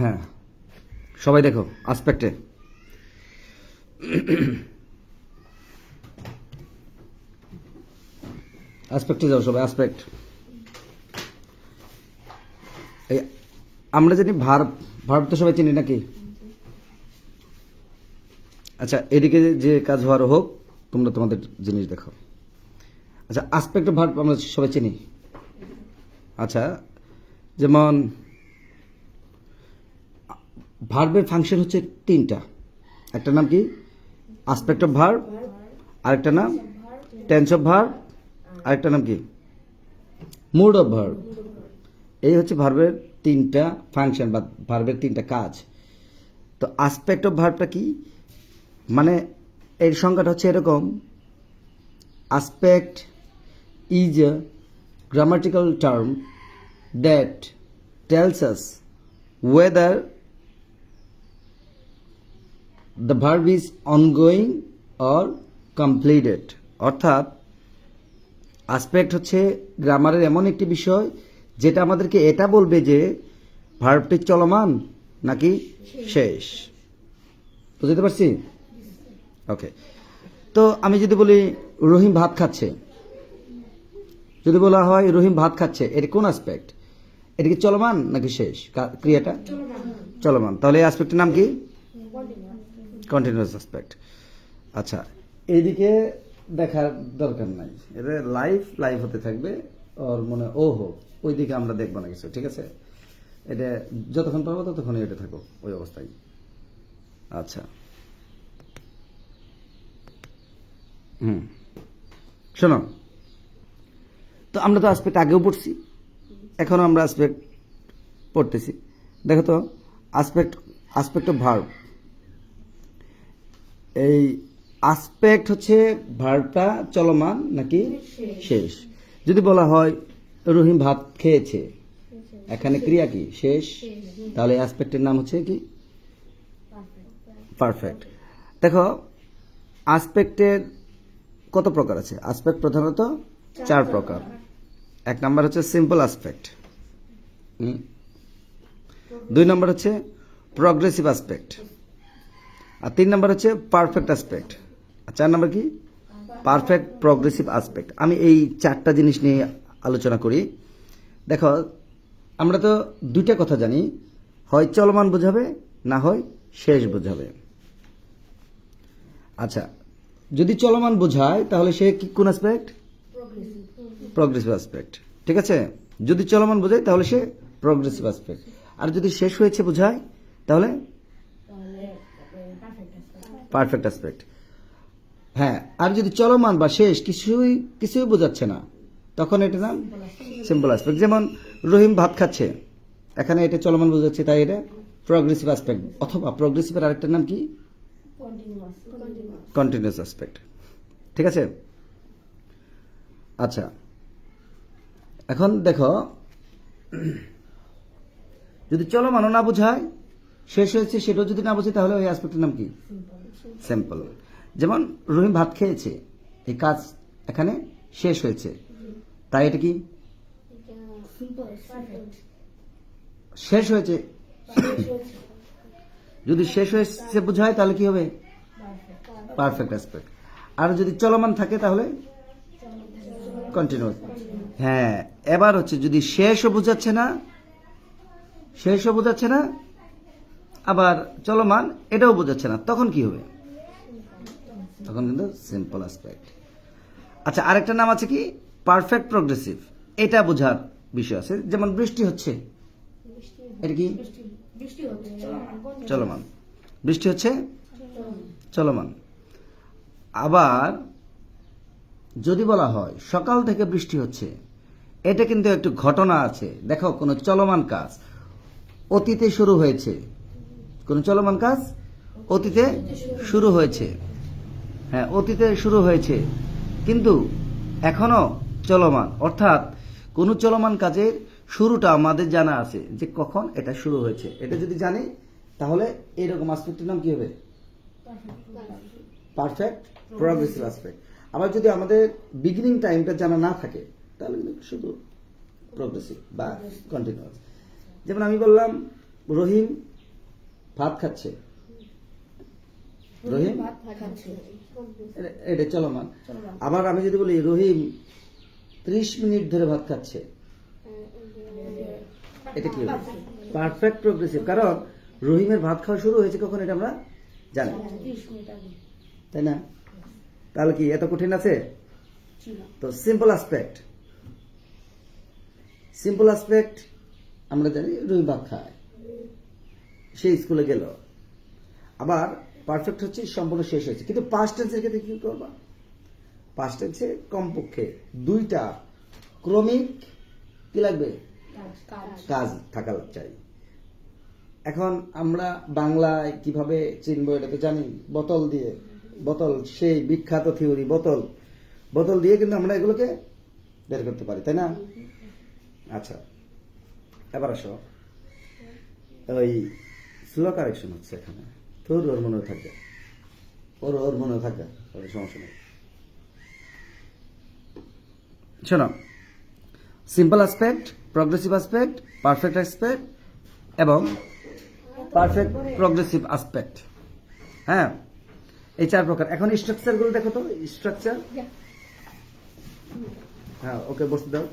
হ্যাঁ। সবাই দেখো আসপেক্টে আসপেক্টে যাও সবাই আসপেক্ট এই, আমরা জানি ভার্ব ভার্ব তো সবাই চিনি নাকি? আচ্ছা এদিকে যে কাজ হওয়ার হোক, তোমরা তোমাদের জিনিস দেখো আচ্ছা আসপেক্ট ভার্ব আমরা সবাই চিনি? আচ্ছা যেমন ভার্বের ফাংশন হচ্ছে তিনটা। একটা নাম কি? আসপেক্ট অফ ভার্ব আরেকটা নাম টেন্স অফ ভার্ব আরেকটা নাম কি? মুড অফ ভার্ব এই হচ্ছে ভার্বের তিনটা ফাংশন বা ভার্বের তিনটা কাজ। তো আসপেক্ট অফ ভার্বটা কি? মানে এর সংজ্ঞাটা হচ্ছে এরকম। Aspect is a grammatical term that tells us whether the verb is ongoing or completed অর্থাৎ আসপেক্ট হচ্ছে গ্রামারের এমন একটি বিষয় যেটা আমাদেরকে এটা বলবে যে ভার্বটি চলমান নাকি শেষ। বুঝতে পারছি? ওকে তো আমি যদি বলি রহিম ভাত খাচ্ছে। যদি বলা হয় রহিম ভাত খাচ্ছে এটা কোন আসপেক্ট এটা কি চলমান নাকি শেষ? ক্রিয়াটা? চলমান। তাহলে এই অ্যাসপেক্টের নাম কি? কন্টিনিউয়াস অ্যাসপেক্ট আচ্ছা এইদিকে দেখার দরকার নাই। এটা লাইভ লাইভ হতে থাকবে, ওর মনে ও হো ওইদিকে আমরা দেখব না কিছু, ঠিক আছে? এটা যতক্ষণ পারব ততক্ষণই এটা থাকো ওই অবস্থায়। আচ্ছা। হুম। শোনো, তো আমরা তো আসপেক্ট আগেও পড়ছি, এখনও আমরা আসপেক্ট পড়তেছি। দেখো তো আসপেক্ট আসপেক্ট অফ ভার্ব এই আসপেক্ট হচ্ছে ভার্বটা চলমান নাকি শেষ? যদি বলা হয়, রহিম ভাত খেয়েছে। এখানে ক্রিয়া কি? শেষ? তাহলে আসপেক্টের নাম হচ্ছে কি? পারফেক্ট দেখো আসপেক্টের কত প্রকার আছে? আসপেক্ট প্রধানত চার প্রকার। এক নাম্বার হচ্ছে সিম্পল আসপেক্ট দুই নম্বর হচ্ছে প্রগ্রেসিভ আসপেক্ট আর তিন নম্বর হচ্ছে পারফেক্ট অ্যাসপেক্ট আর চার নম্বর কি? পারফেক্ট প্রগ্রেসিভ আসপেক্ট আমি এই চারটা জিনিস নিয়ে আলোচনা করি। দেখো, আমরা তো দুইটা কথা জানি। হয় চলমান বোঝাবে, না হয় শেষ বোঝাবে। আচ্ছা যদি চলমান বোঝায়, তাহলে সে কি কোন অ্যাসপেক্ট প্রগ্রেসিভ অ্যাসপেক্ট ঠিক আছে? যদি চলমান বোঝায়, তাহলে সে প্রগ্রেসিভ অ্যাসপেক্ট আর যদি শেষ হয়েছে বোঝায়, তাহলে পারফেক্ট অ্যাসপেক্ট হ্যাঁ আর যদি চলমান বা শেষ কিছুই কিছুই বোঝাচ্ছে না তখন এটা নাম সিম্পল অ্যাসপেক্ট যেমন রহিম ভাত খাচ্ছে এখানে এটা চলমান বোঝাচ্ছে তাই এটা প্রগ্রেসিভ অ্যাসপেক্ট অথবা প্রগ্রেসিভের আরেকটার নাম কি? কন্টিনিউয়াস অ্যাসপেক্ট ঠিক আছে? আচ্ছা এখন দেখো যদি চলমানও না বোঝায় শেষ হয়েছে, সেটাও যদি না বোঝে, তাহলে ওই অ্যাসপেক্টের নাম কি? স্যাম্পল যেমন রহিম ভাত খেয়েছে, এই কাজ এখানে শেষ হয়েছে। তাই এটা কি? শেষ হয়েছে। যদি শেষ হয়েছে বোঝায়, তাহলে কি হবে? পারফেক্ট অ্যাসপেক্ট আর যদি চলমান থাকে, তাহলে কন্টিনিউয়াস হ্যাঁ এবার হচ্ছে যদি শেষও বোঝাচ্ছে না, শেষও বোঝাচ্ছে না আবার চলমান, এটাও বোঝাচ্ছে না। তখন কি হবে? তখন কিন্তু সিম্পল অ্যাসপেক্ট আচ্ছা আরেকটা নাম আছে কি? পারফেক্ট প্রগ্রেসিভ এটা বোঝার বিষয় আছে। যেমন বৃষ্টি হচ্ছে। এটা কি? চলমান। বৃষ্টি হচ্ছে? চলমান। আবার যদি বলা হয়, সকাল থেকে বৃষ্টি হচ্ছে, এটা কিন্তু একটু ঘটনা আছে। দেখো, কোনো চলমান কাজ। অতীতে শুরু হয়েছে। কোন চলমান কাজ অতীতে শুরু হয়েছে। হ্যাঁ অতীতে শুরু হয়েছে, কিন্তু এখনও চলমান। অর্থাৎ কোনো চলমান কাজের শুরুটা আমাদের জানা আছে যে কখন এটা শুরু হয়েছে। এটা যদি জানি, তাহলে এইরকম আসপেক্টের নাম কি হবে? পারফেক্ট প্রগ্রেসিভ আসপেক্ট আবার যদি আমাদের বিগিনিং টাইমটা জানা না থাকে, তাহলে কিন্তু শুধু প্রগ্রেসিভ বা কন্টিনিউয়াস যেমন আমি বললাম, রহিম ভাত খাচ্ছে? রহিম? এটা- এটা চলমান। আবার আমি যদি বলি রহিম ত্রিশ মিনিট ধরে ভাত খাচ্ছে। এটা কি পারফেক্ট প্রোগ্রেসিভ কারণ রহিমের ভাত খাওয়া শুরু হয়েছে কখন এটা আমরা জানি। তাই না? তাহলে কি এত কঠিন আছে? তো সিম্পল অ্যাসপেক্ট সিম্পল অ্যাসপেক্ট আমরা জানি রহিম ভাত খায়। সে স্কুলে গেল। আবার পারফেক্ট হচ্ছে, সম্পূর্ণ শেষ হয়েছে। কিন্তু পাস্ট টেন্সের ক্ষেত্রে কি করবা? পাস্ট টেন্সে কমপক্ষে দুইটা ক্রমিক কি লাগবে? কাজ থাকা চাই। এখন আমরা বাংলায় কীভাবে চিনবো এটা তো জানি। বোতল দিয়ে। বোতল, সেই বিখ্যাত থিওরি, বোতল। বোতল দিয়ে কিন্তু আমরা এগুলোকে বের করতে পারি, তাই না? আচ্ছা এবার আসো। ওই স্লো কারেকশন হচ্ছে এখানে। তোর ওর মনে থাকে। ওর ওর মনে থাকে ওর সমস্যা নেই। শোনো simple aspect progressive aspect perfect aspect এবং পারফেক্ট প্রগ্রেসিভ অ্যাসপেক্ট হ্যাঁ? এই চার প্রকার। এখন স্ট্রাকচারগুলো দেখো তো স্ট্রাকচার হ্যাঁ ওকে বসতে দাও।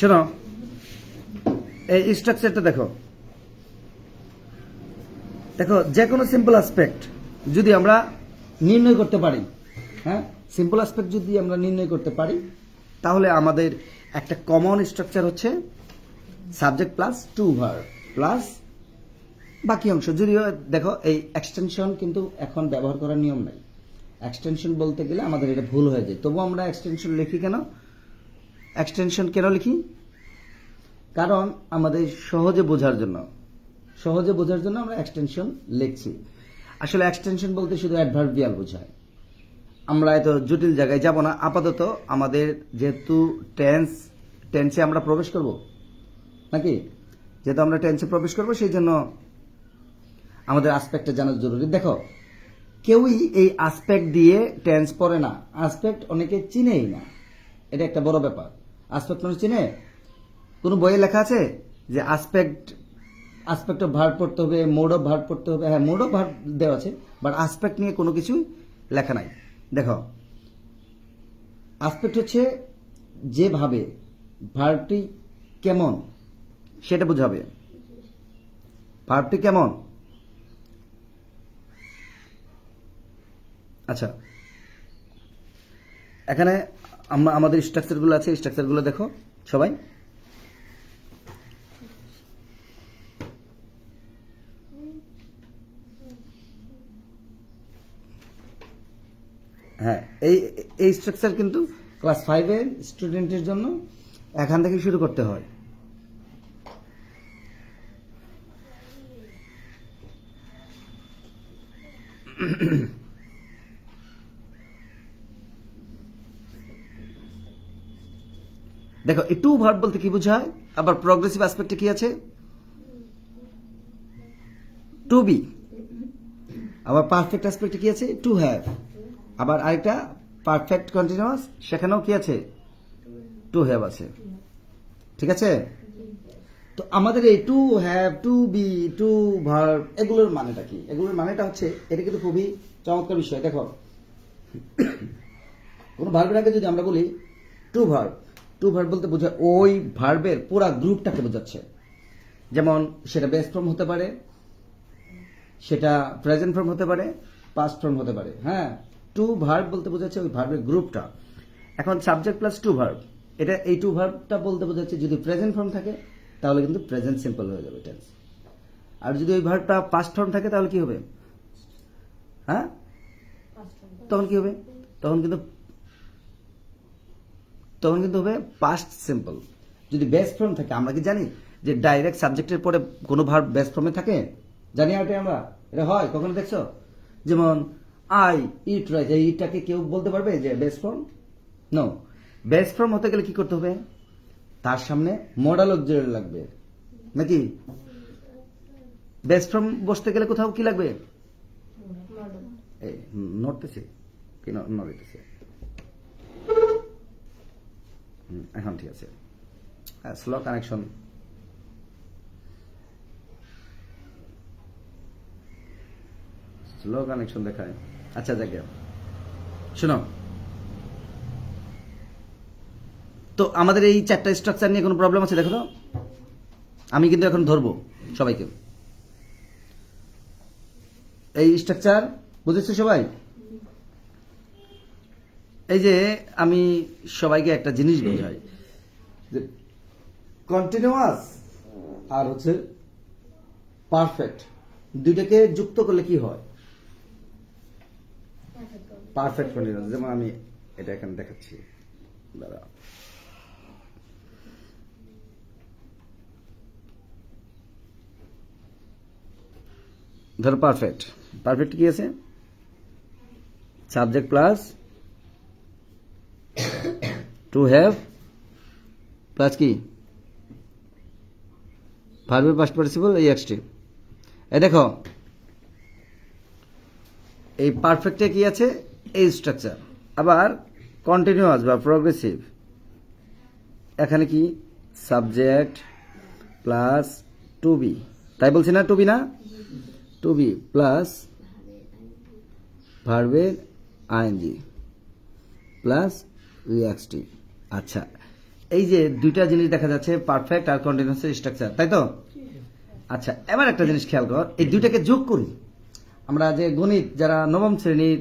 শোনো এই স্ট্রাকচারটা দেখো। দেখো যে কোনো সিম্পল অ্যাসপেক্ট যদি আমরা নির্ণয় করতে পারি হ্যাঁ? সিম্পল অ্যাসপেক্ট যদি আমরা নির্ণয় করতে পারি, তাহলে আমাদের একটা কমন স্ট্রাকচার হচ্ছে subject plus to verb plus বাকি অংশ। যদিও দেখো, এই এক্সটেনশন কিন্তু এখন ব্যবহার করার নিয়ম নাই। এক্সটেনশন বলতে গেলে আমাদের এটা ভুল হয়ে যায়। তবু আমরা এক্সটেনশন লিখি কেন? এক্সটেনশন কেন লিখি? কারণ আমাদের সহজে বোঝার জন্য, সহজে বোঝার জন্য আমরা এক্সটেনশন লিখছি। আসলে এক্সটেনশন বলতে শুধু অ্যাডভার্বিয়াল বোঝায়। আমরা এত জটিল জায়গায় যাব না। আপাতত আমাদের যেহেতু টেন্স টেন্সে আমরা প্রবেশ করব, নাকি? যেহেতু আমরা টেন্সে প্রবেশ করব, সেই জন্য আমাদের আসপেক্টটা জানা জরুরি। দেখো, কেউই এই আসপেক্ট দিয়ে টেন্স পড়ে না। আসপেক্ট অনেকে চিনেই না। এটা একটা বড় ব্যাপার। আসপেক্ট মানুষ চিনে? কোনো বইয়ে লেখা আছে? যে আসপেক্ট আসপেক্ট অফ ভার্ব পড়তে হবে মোড অফ ভার্ব পড়তে হবে হ্যাঁ মোড অফ ভার্ব দেওয়া আছে বাট আসপেক্ট নিয়ে কোনো কিছু লেখা নাই। দেখো আসপেক্ট হচ্ছে যেভাবে ভার্বটি কেমন, সেটা বোঝাবে। ভার্বটি কেমন? আচ্ছা এখানে আমাদের স্ট্রাকচারগুলো আছে স্ট্রাকচারগুলো দেখো, সবাই। হ্যাঁ এই এই স্ট্রাকচার কিন্তু ক্লাস ফাইভের স্টুডেন্টের জন্য এখান থেকে শুরু করতে হয়। দেখো, এই টু ভার্ব বলতে কি বোঝায়? আবার প্রগ্রেসিভ অ্যাসপেক্টে কি আছে? টু বি আবার পারফেক্ট অ্যাসপেক্টে কি আছে? টু হ্যাভ আবার আরেকটা পারফেক্ট কন্টিনিউয়াস সেখানেও কি আছে? টু হ্যাভ আছে। ঠিক আছে? তো আমাদের এই to have to be to verb এগুলোর মানেটা কি? এগুলোর মানেটা হচ্ছে, এটা কিন্তু খুবই চমৎকার বিষয়। দেখো, কোনো ভার্বের আগে যদি আমরা বলি টু ভার্ব টু ভার্ব বলতে বোঝায় ওই ভার্বের পুরা গ্রুপটাকে বোঝাচ্ছে। যেমন, সেটা বেস্ট ফর্ম হতে পারে, সেটা প্রেজেন্ট ফর্ম হতে পারে পাস্ট ফর্ম হতে পারে হ্যাঁ? টু ভার্ব বলতে বোঝাচ্ছে ওই ভার্বের গ্রুপটা এখন সাবজেক্ট প্লাস টু ভার্ব এটা এই টু ভার্বটা বলতে বোঝাচ্ছে যদি প্রেজেন্ট ফর্ম থাকে, তাহলে কিন্তু প্রেজেন্ট সিম্পল হয়ে যাবে টেন্স আর যদি ওই ভার্বটা পাস্ট ফর্ম থাকে, তাহলে কি হবে? হ্যাঁ? তখন কি হবে? তখন কিন্তু তখন কিন্তু হবে পাস্ট সিম্পল যদি বেস্ট ফর্ম থাকে, আমরা কি জানি? যে ডাইরেক্ট সাবজেক্টের পরে কোনো ভার্ব বেস্ট ফর্মে থাকে? জানি আর আমরা? এটা হয়, কখনো দেখছ? যেমন আই ইট রাইট এই ইটটাকে কেউ বলতে পারবে যে base form no base form হতে গেলে কি করতে হবে? তার সামনে মডেল অক্সিলারি লাগবে। নাকি? বেস্ট ফর্ম বসতে গেলে কোথাও কি লাগবে? নড়তেছে। কি নড়তেছে এখন ঠিক আছে। স্লো কানেকশন স্লো কানেকশন দেখায়। আচ্ছা দেখে শোনো। তো আমাদের এই চারটা স্ট্রাকচার নিয়ে কোনো প্রবলেম আছে? দেখো তো। আমি কিন্তু এখন ধরবো সবাইকে। এই স্ট্রাকচার বুঝেছ সবাই? এই যে আমি সবাইকে একটা জিনিস বোঝাই যে কন্টিনিউয়াস আর হচ্ছে পারফেক্ট দুইটাকে যুক্ত করলে কি হয়? পারফেক্ট কন্টিনিউয়াস যেমন আমি এটা এখানে দেখাচ্ছি। দাঁড়া ধরো পারফেক্ট পারফেক্ট কি আছে? Subject plus to have plus কি? ভার্বের পাস্ট পার্টিসিপল এই এক্সটি এই দেখো। এই পারফেক্টে কি আছে? এই স্ট্রাকচার আবার কন্টিনিউয়াস বা প্রগ্রেসিভ এখানে কি? সাবজেক্ট প্লাস টু বি তাই বলছি না টু বি না? টু বি প্লাস ভার্বের আইএনজি প্লাস রিএক্সটি আচ্ছা এই যে দুইটা জিনিস দেখা যাচ্ছে পারফেক্ট আর কন্টিনিউয়াস স্ট্রাকচার তাই তো? আচ্ছা এবার একটা জিনিস খেয়াল কর, এই দুইটাকে যোগ করি। আমরা যে গণিত, যারা নবম শ্রেণির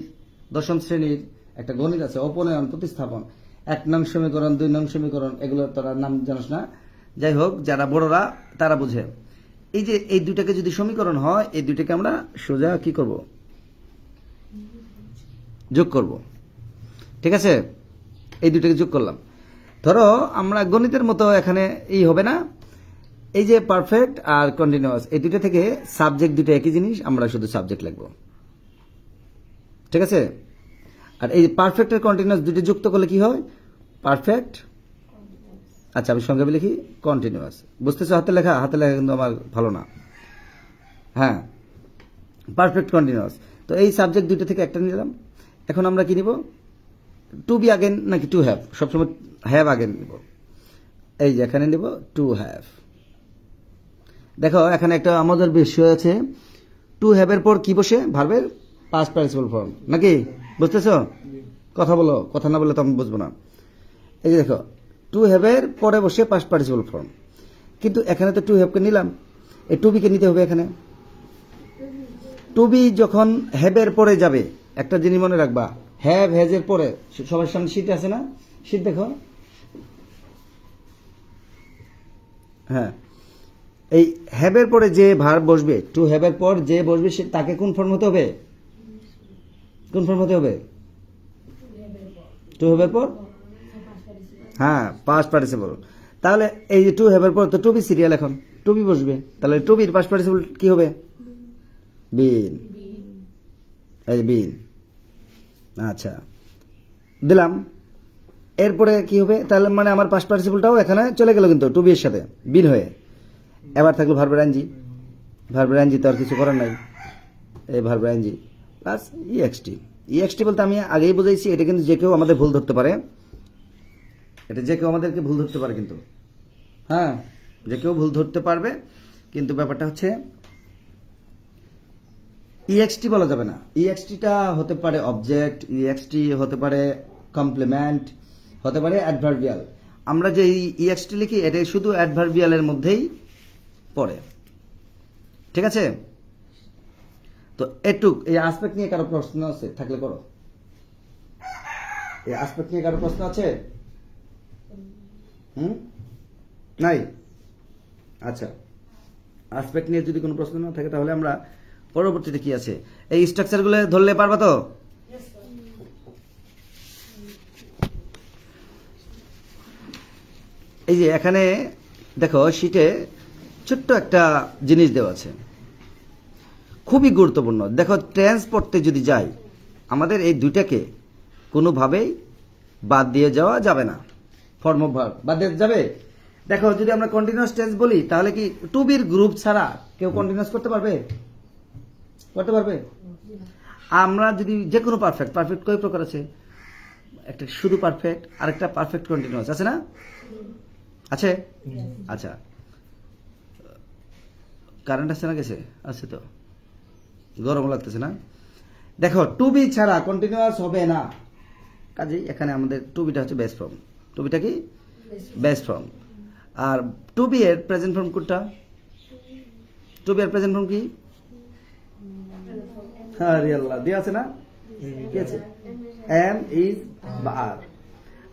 দশম শ্রেণির একটা গণিত আছে, অপনয়ন, প্রতিস্থাপন। এক নং সমীকরণ, দুই নং সমীকরণ এগুলো তোরা নাম জানিস না। যাই হোক, যারা বড়রা, তারা বুঝে। এই যে এই দুইটাকে যদি সমীকরণ হয়, এই দুইটাকে আমরা সোজা কি করব? যোগ করব। ঠিক আছে? এই দুইটাকে যোগ করলাম। ধরো, আমরা গণিতের মতো এখানে এই হবে না। এই যে পারফেক্ট আর কন্টিনিউয়াস এই দুইটা থেকে সাবজেক্ট দুটো একই জিনিস, আমরা শুধু সাবজেক্ট লিখব। ঠিক আছে? আর এই পারফেক্ট আর কন্টিনিউয়াস দুটো যুক্ত করলে কি হয়? পারফেক্ট আচ্ছা আমি সংক্ষেপে লিখি কন্টিনিউয়াস বুঝতেছো? হাতে লেখা হাতে লেখা কিন্তু আমার ভালো না। হ্যাঁ পারফেক্ট কন্টিনিউয়াস তো এই সাবজেক্ট দুটো থেকে একটা নিলাম। এখন আমরা কি নিব? টু বি আগেন নাকি টু হ্যাভ সবসময় হ্যাভ আগেন নিব। এই যে এখানে নিব টু হ্যাভ দেখো, এখানে একটা আমাদের বিষয় আছে। টু হ্যাভের পর কি বসে? ভার্বের পাস্ট পার্টিসিপল ফর্ম নাকি? বুঝতেছো? কথা বলো, কথা না বললে তো আমি বুঝব না। এই যে দেখো টু হ্যাভের পরে বসে পাস্ট পার্টিসিপল ফর্ম কিন্তু এখানে তো টু হ্যাভকে নিলাম। এই টু বিকে নিতে হবে এখানে। টু বি যখন হ্যাভের পরে যাবে, একটা জিনিস মনে রাখবা হ্যাভ হ্যাজের পরে সবার সামনে শীত আছে না? শীত দেখো। হ্যাঁ। এই হ্যাভের পরে যে ভার বসবে টু হ্যাভের পর যে বসবে, সে তাকে কোন ফর্ম হতে হবে? কোন ফর্ম হতে হবে? টু হ্যাবের পর? হ্যাঁ পাস্ট পার্টিসিপল তাহলে এই যে টু হ্যাবের পর, তো টু বি সিরিয়াল এখন। টু বি বসবে। তাহলে টু বির পাস্ট পার্টিসিপল কি হবে? বিন এই বিন আচ্ছা। দিলাম। এরপরে কি হবে? তাহলে মানে আমার পাস্ট পার্টিসিপলটাও এখানে চলে গেল কিন্তু টু বি এর সাথে বিন হয়ে। এবার থাকল ভার্বের আইনজি ভার্বের আইনজি তো আর কিছু করার নাই। এই ভার্বের আইনজি প্লাস ইএক্সটি ইএক্সটি বলতে আমি আগেই বুঝাইছি, এটা কিন্তু যে কেউ আমাদের ভুল ধরতে পারে। এটা যে কেউ আমাদেরকে ভুল ধরতে পারে কিন্তু। হ্যাঁ যে কেউ ভুল ধরতে পারবে, কিন্তু ব্যাপারটা হচ্ছে ইএক্সটি বলা যাবে না। ইএক্সটিটা হতে পারে অবজেক্ট ইএক্সটি হতে পারে কমপ্লিমেন্ট হতে পারে অ্যাডভার্বিয়াল আমরা যে ইএক্সটি লিখি এটা শুধু অ্যাডভার্বিয়ালের মধ্যেই পড়ে। ঠিক আছে? তো এটুক, এই আসপেক্ট নিয়ে কারও প্রশ্ন আছে? থাকলে করো। এই আসপেক্ট নিয়ে কারও প্রশ্ন আছে? হুম? নাই? আচ্ছা। আসপেক্ট নিয়ে যদি কোনো প্রশ্ন না থাকে, তাহলে আমরা পরবর্তীতে কি আছে? এই স্ট্রাকচারগুলো ধরলে পারবা তো? এই যে এখানে দেখো শীটে ছোট্ট একটা জিনিস দেওয়া আছে। খুবই গুরুত্বপূর্ণ। দেখো ট্রেন্স পড়তে যদি যাই আমাদের এই দুইটাকে কোনোভাবেই বাদ দিয়ে যাওয়া যাবে না। ফর্ম ভার্ব বাদ দিয়ে যাবে? দেখো যদি আমরা কন্টিনিউয়াস টেন্স বলি তাহলে কি টু বির গ্রুপ ছাড়া কেউ কন্টিনিউয়াস করতে পারবে? করতে পারবে? আমরা যদি যে কোনো পারফেক্ট পারফেক্ট কয় প্রকার আছে? একটা শুধু পারফেক্ট আরেকটা পারফেক্ট কন্টিনিউয়াস আছে না? আছে? আচ্ছা। কারেন্ট আছে না গেছে? আছে তো। গরম লাগতেছে না। দেখো টুবি ছাড়া কন্টিনিউয়াস হবে না। কাজেই এখানে আমাদের টুবিটা হচ্ছে বেস্ট ফর্ম টুবিটা কি? বেস্ট ফর্ম আর টুবি এর প্রেজেন্ট ফর্ম কোনটা? টুবি এর প্রেজেন্ট ফর্ম কি? আরে আল্লাহ, দিয়ে আছে না? কি আছে। এম ইজ বা আর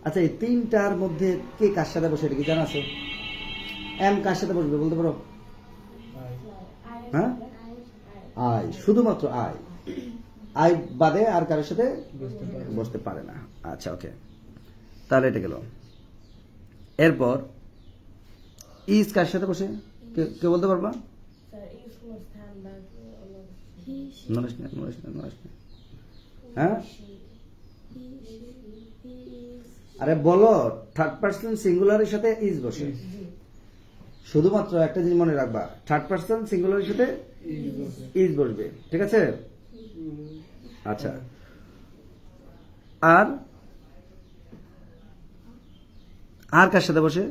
আচ্ছা এই তিনটার মধ্যে কে কার সাথে বসে, এটা কি জানা আছে? এম কার সাথে বসবে, বলতে পারো? হ্যাঁ? আই শুধুমাত্র আই আই বাদে আর কারোর সাথে বসতে পারে না। আচ্ছা ওকে। তাহলে এটা গেল। এরপর ইজ কার সাথে বসে? কে- কে বলতে পারবা। হ্যাঁ আরে বলো থার্ড পার্সন সিঙ্গুলারের সাথে ইজ বসে। শুধুমাত্র একটা জিনিস মনে রাখবা থার্ড পার্সন সিঙ্গুলারের সাথে ইজ বসবে। ঠিক আছে? আচ্ছা। আর? আর কার সাথে বসে?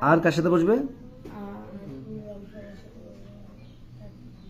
আর কার সাথে বসবে?